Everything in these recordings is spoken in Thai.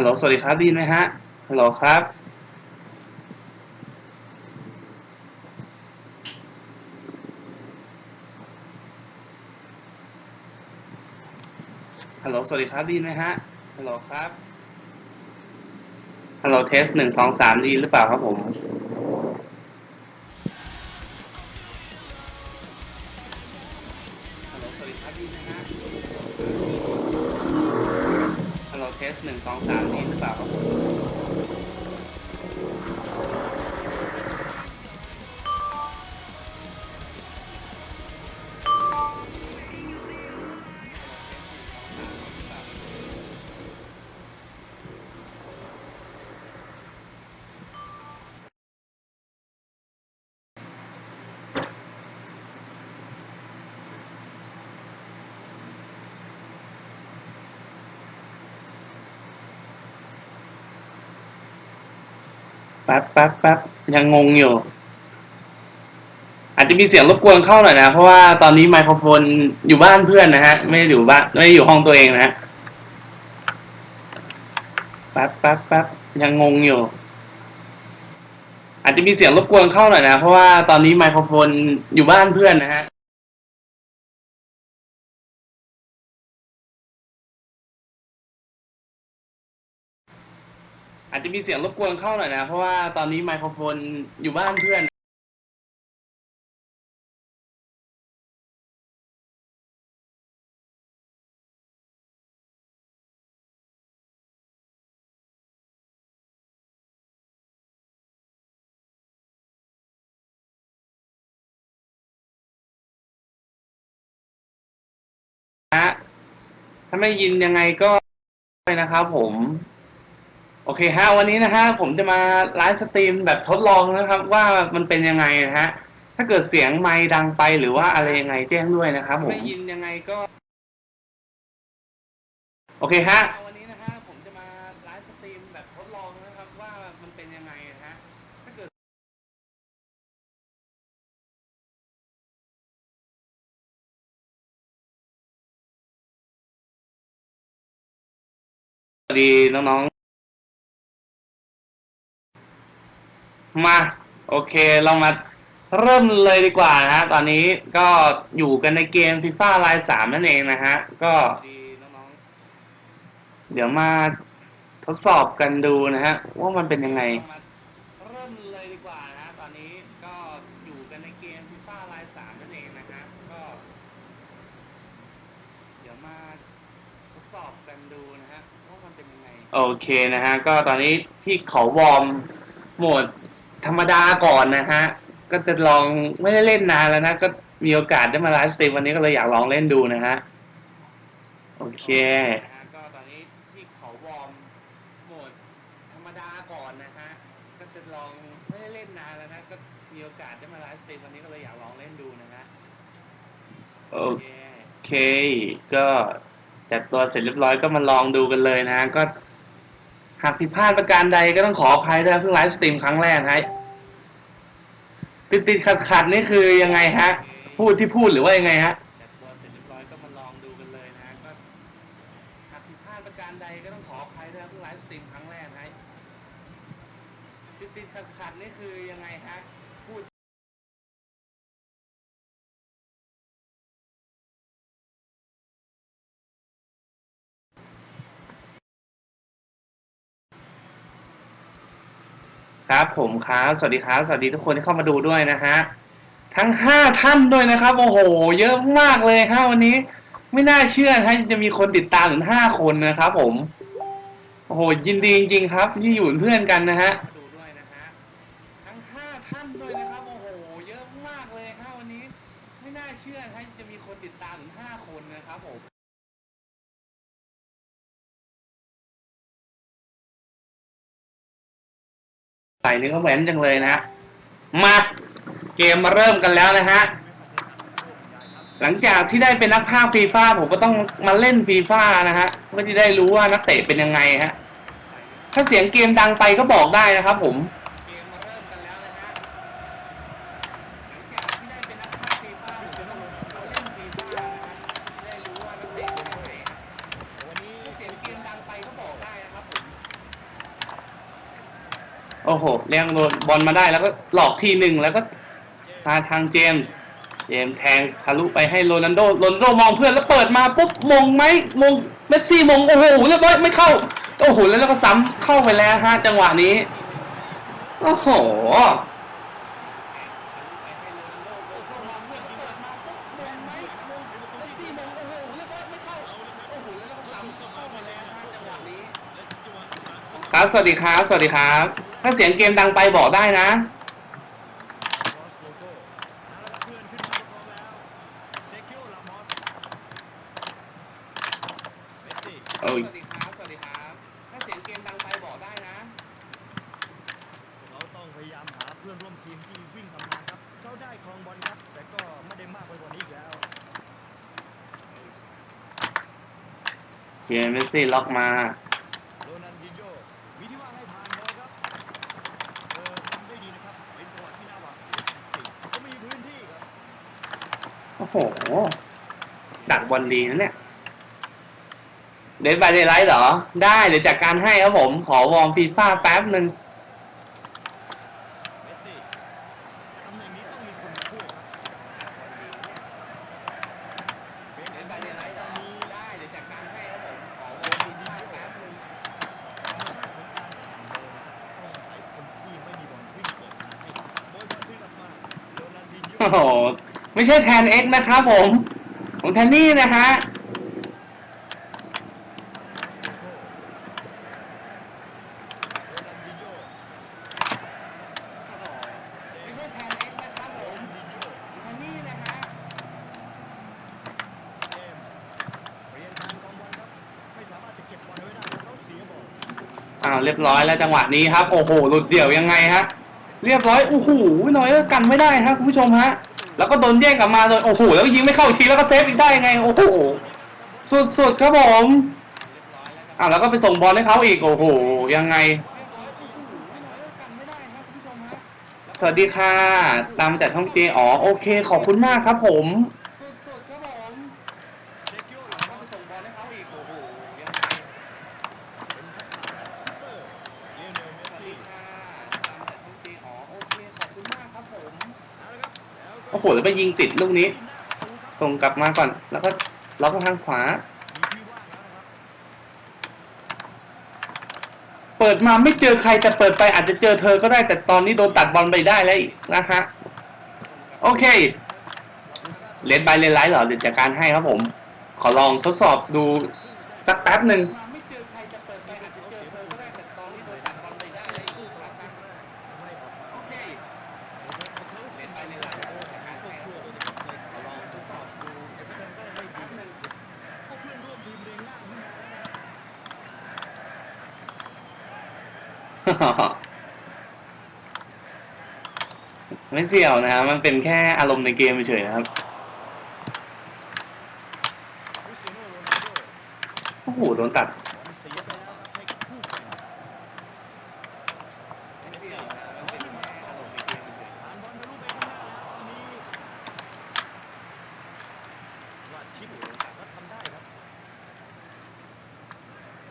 ฮัลโหล สวัสดีครับได้ยินไหมฮะ ฮัลโหลครับ ฮัลโหล สวัสดีครับได้ยินไหมฮะ ฮัลโหลครับ ฮัลโหลเทสหนึ่งสองสามดีหรือเปล่าครับผม แป๊บแป๊บแป๊บยังงงอยู่ อาจจะมีเสียงรบกวนเข้าหน่อยนะ เพราะว่าตอนนี้ไมโครโฟนอยู่บ้านเพื่อนนะฮะ ไม่ได้อยู่บ้านไม่ได้อยู่ห้องตัวเองนะฮะแป๊บแป๊บแป๊บยังงงอยู่ อาจจะมีเสียงรบกวนเข้าหน่อยนะ เพราะว่าตอนนี้ไมโครโฟนอยู่บ้านเพื่อนนะฮะ อาจจะมีเสียงรบกวนเข้าหน่อยนะ เพราะว่าตอนนี้ไมโครโฟนอยู่บ้านเพื่อนฮะถ้าไม่ยินยังไงก็นะครับผม โอเคฮะวันนี้นะฮะผมจะมาไลฟ์สตรีมแบบทดลองนะครับ ว่ามันเป็นยังไงนะฮะถ้าเกิดเสียงไมค์ดังไปหรือว่าอะไรยังไงแจ้งด้วยนะครับผมไม่ยินยังไงก็ โอเคฮะวันนี้นะฮะผมจะมาไลฟ์สตรีมแบบทดลองนะครับว่ามันเป็นยังไงนะฮะถ้าเกิดสวัสดีน้องๆ มาโอเคเรามาเริ่มเลยดีกว่านะฮะตอนนี้ก็อยู่กันในเกม FIFA ลายสามนั่นเองนะฮะ ก็เดี๋ยวมาทดสอบกันดูนะฮะ ว่ามันเป็นยังไง เริ่มเลยดีกว่านะฮะตอนนี้ก็อยู่กันในเกม FIFA ลายสามนั่นเองนะฮะ ก็เดี๋ยวมาทดสอบกันดูนะฮะว่ามันเป็นยังไง โอเคนะฮะ ก็ตอนนี้พี่ขอวอร์มโหมด ธรรมดาก่อนนะฮะ ก็จะลองไม่ได้เล่นนานแล้วนะ ก็มีโอกาสได้มาไลฟ์สตรีมวันนี้ก็เลยอยากลองเล่นดูนะฮะ โอเคนะฮะก็ตอนนี้พี่ขอวอร์มโหมดธรรมดาก่อนนะฮะ ก็จะลองไม่ได้เล่นนานแล้วนะ ก็มีโอกาสได้มาไลฟ์สตรีมวันนี้ก็เลยอยากลองเล่นดูนะฮะ โอเค ก็จัดตัวเสร็จเรียบร้อยก็มาลองดูกันเลยนะฮะก็ หากผิดพลาดประการใดก็ต้องขออภัยด้วยเพิ่งไลฟ์สตรีมครั้งแรกฮะติดติดขัดขัดๆนี่คือยังไงฮะ พูดที่พูดหรือว่ายังไงฮะจัดตัวเสร็จเรียบร้อยก็มาลองดูกันเลยนะฮะก็หากผิดพลาดประการใดก็ต้องขออภัยด้วยเพิ่งไลฟ์สตรีมครั้งแรกนะฮะติดติดขัดขัดๆนี่คือยังไงฮะ พูด ครับผมครับสวัสดีครับสวัสดีทุกคนที่เข้ามาดูด้วยนะฮะทั้งห้าท่านด้วยนะครับโอ้โห เยอะมากเลยครับวันนี้ ไม่น่าเชื่อนะจะมีคนติดตามถึงห้าคนนะครับผมโอ้โหยินดีจริงๆครับที่อยู่เป็นเพื่อนกันนะฮะดูด้วยนะฮะทั้งห้าท่านด้วยนะครับโอ้โหเยอะมากเลยครับวันนี้ ไม่น่าเชื่อนะจะมีคนติดตามถึงห้าคนนะครับผม ส่เนื้อแหวนจังเลยนะฮะมาเกมมาเริ่มกันแล้วนะฮะหลังจากที่ได้เป็นนักภาคฟีฟ่าผมก็ต้องมาเล่นฟีฟ่านะฮะเพื่อที่ได้รู้ว่านักเตะเป็นยังไงฮะถ้าเสียงเกมดังไปก็บอกได้นะครับผม โอ้โหเลี้ยงบอลมาได้แล้วก็หลอกทีหนึ่งแล้วก็มาทางเจมส์เจมส์แทงทะลุไปให้โรนัลโดโรนัลโดมองเพื่อนแล้วเปิดมาปุ๊บมงไหมมงเมสซี่มงโอ้โหเรียบร้อยไม่เข้าโอ้โหแล้วก็ซ้ำเข้าไปแล้วฮะจังหวะนี้ โอ้โห ครับ สวัสดีครับ สวัสดีครับ ถ้าเสียงเกมดังไปบอกได้นะรอสโลโก้เอาละครับเพื่อนขึ้นมาพร้อมแล้วเซคิโอลามอสเมสซี่เอ้ยสวัสดีครับสวัสดีครับถ้าเสียงเกมดังไปบอกได้นะเขาต้องพยายามหาเพื่อนร่วมทีมที่วิ่งทำทางครับ เขาได้ครองบอลครับ แต่ก็ไม่ได้มากไปกว่านี้อีกแล้ว เกมเมสซี่ล็อกมา โรนันดินโยมีที่ว่างให้ผ่านบอลครับเออทำได้ดีนะครับเป็นจังหวะที่น่าหวาดเสียวจริงๆเขามีพื้นที่ครับ โห ดักบอลดีนะเนี่ยเดนบายเดไลท์เหรอ ได้เดี๋ยวจัดการให้ครับผมขอวอร์มฟีฟ่าแป๊บหนึ่งเน่งนี้ต้องมีคนมาช่วยครับเป็นเดไลท์เหรอได้เดี๋ยวจัดการให้ครับผม ขอวอร์มฟีฟ่าแป๊บหนึ่งโรนัลดินโยโอ้โห ไม่ใช่แทน x นะครับผม ของแทนนี่นะฮะอ้าวเรียบร้อยแล้วจังหวะนี้ครับ โอ้โหหลุดเดี่ยวยังไงฮะ เรียบร้อยโอ้โหน้อยก็กันไม่ได้ครับคุณผู้ชมฮะ แล้วก็โดนแย่งกลับมาโดยโอ้โหแล้วก็ยิงไม่เข้าอีกทีแล้วก็เซฟอีกได้ยังไงโอ้โหสุดๆครับผมอ่าแล้วก็ไปส่งบอลให้เขาอีกโอ้โหยังไง สวัสดีค่ะ ตามจากท่องเจอ๋อโอเค ขอบคุณมากครับผม โอ้โหแล้วไปยิงติดลูกนี้ ส่งกลับมาก่อน แล้วก็ล็อกทางขวา เปิดมาไม่เจอใครแต่เปิดไปอาจจะเจอเธอก็ได้ แต่ตอนนี้โดนตัดบอลไปได้แล้วนะฮะ โอเคเลนบายเลนไลท์เหรอเดี๋ยวจัดการให้ครับผม ขอลองทดสอบดูสักแป๊บหนึ่งไม่เจอใครจะเปิดไปอาจจะเจอเธอก็ได้แต่ตอนนี้โดนตัดบอลไปได้แล้วอีกนะฮะโอเค เลนบายเลนไลท์จัดการให้ครับผมขอลองทดสอบดูสักแป๊บหนึ่ง ก็เพื่อนร่วมทีมเรียงหน้าขึ้นมาแล้วนะครับ ไม่เสี่ยวนะครับ มันเป็นแค่อารมณ์ในเกมเฉยนะครับ โอ้โห โดนตัด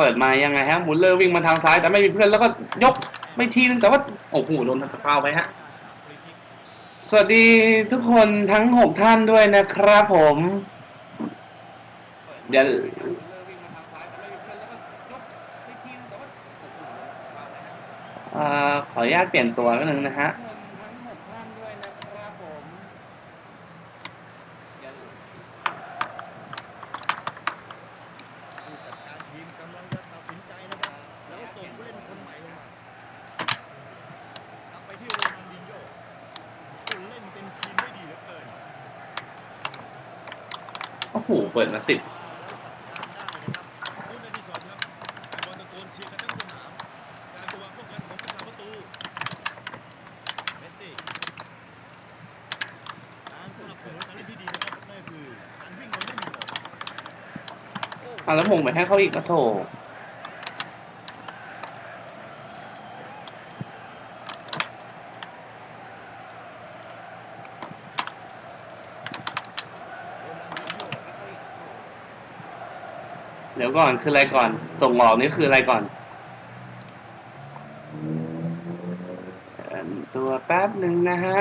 เปิดมายังไงฮะมุลเลอร์วิ่งมาทางซ้ายแต่ไม่มีเพื่อนแล้วก็ ยกไม่ทีนึงแต่ว่า โอ้โหโดนตัดฟาวไปฮะ สวัสดีทุกคนทั้งหกท่านด้วยนะครับผม เดี๋ยวขออนุญาตเปลี่ยนตัวนิดนึงนะฮะ นบอลโอ้เอาแล้วมงไปให้เขาอีกก็โถี๋ยวก่อนคืออะไรก่อน ส่งออกนี่คืออะไรก่อนตัวแป๊บหนึ่งนะฮะ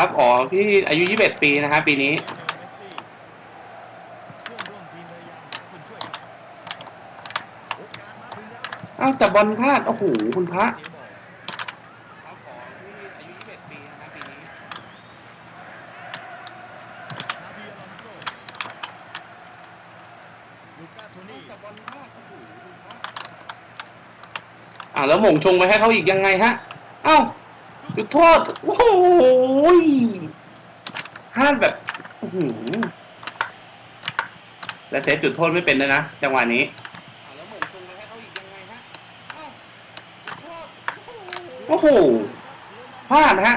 ครับ อ๋อ พี่อายุ 21 ปีนะครับ ปีนี้ อ้าวแต่บอลพลาด โอ้โห คุณพระอ่าแล้วหม่งชงไปให้เขาอีกยังไงฮะ เอ้า จุดโทษ โอ้โหพาดแบบหืมและเซฟจุดโทษไม่เป็นนะนะจังหวะนี้ แล้วหมืนชงไปให้เขาอีกยังไงฮะ โอ้โหพลาดนะฮะ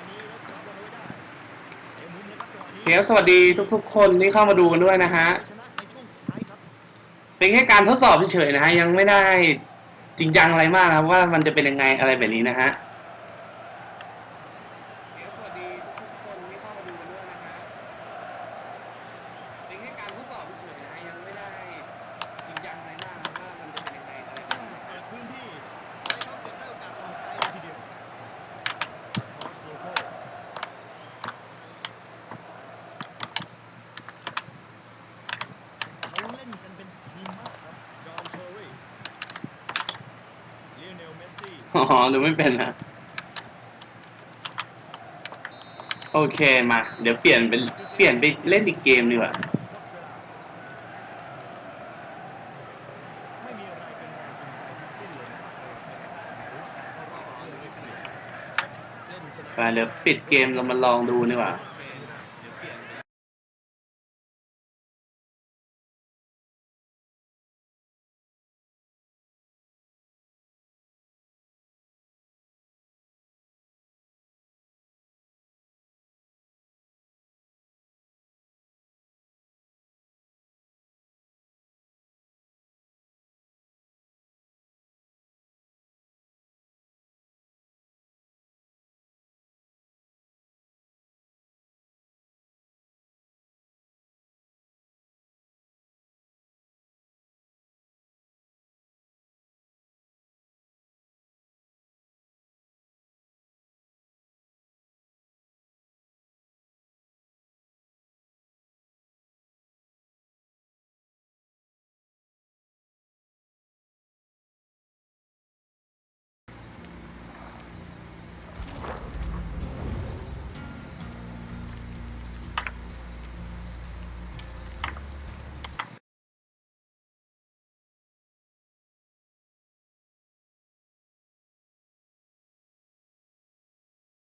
ครัวสวัสดีทุกๆ คนที่เข้ามาดูกันด้วยนะฮะ เป็นแค่การทดสอบเฉยๆนะฮะ ยังไม่ได้จริงจังอะไรมากครับว่ามันจะเป็นยังไงอะไรแบบนี้นะฮะ อ๋อดูไม่เป็นนะโอเคมา เดี๋ยวเปลี่ยนเป็นเปลี่ยนไปเล่นอีกเกมดีกว่าไปเดี๋ยวปิดเกมเรามาลองดูดีกว่า